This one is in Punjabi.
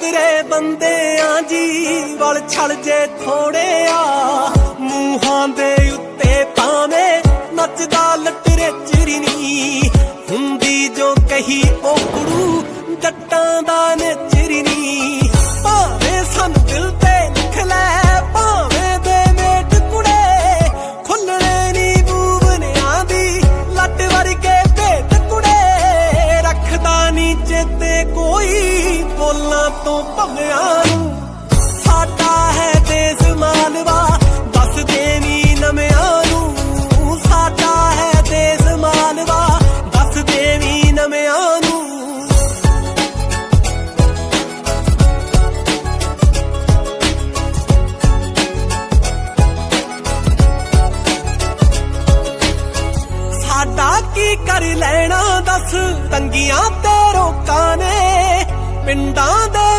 ਸੁਧਰੇ ਬੰਦਿਆਂ ਜੀ, ਵਲ ਛਲ ਜੇ ਥੋੜੇ ਆ ਮੂੰਹਾਂ ਦੇ ਉੱਤੇ ਪਾਵੇਂ ਨੱਚਦਾ ਲਟਰੇ ਚਿਰਨੀ, ਹੁੰਦੀ ਜੋ ਕਹੀ ਉਹ ਕੁੜੂ ਜੱਟਾਂ ਦਾ ਨਚਰਨੀ ਭਾਵੇਂ ਸਾਨੂੰ ਦਿਲ ਤੇ ਲਿਖ ਲੈ, ਭਾਵੇਂ ਦੇ ਮੇਟ ਕੁੜੇ ਖੁੱਲਣੇ ਨੀ ਬੂਬਨਿਆਂ ਦੀ, ਲੱਟ ਵਰਗੇ ਭੇਟ ਕੁੜੇ। ਰੱਖਦਾ ਨੀ ਚੇਤੇ ਤੋਂ ਭਵਿਆਂ ਨੂੰ। ਸਾਡਾ ਹੈ ਦੇਸ ਮਾਲਵਾ, ਦੱਸ ਦੇਵੀ ਨਵਿਆਂ ਨੂੰ। ਸਾਡਾ ਹੈ ਦੇਸ ਮਾਲਵਾ, ਦੱਸ ਦੇਵੀ ਨਵਿਆਂ ਨੂੰ। ਸਾਡਾ ਕੀ ਕਰ ਲੈਣਾ, ਦੱਸ? ਤੰਗੀਆਂ ਤੇ ਰੋਕਾਂ ਨੇ। பெண்டாத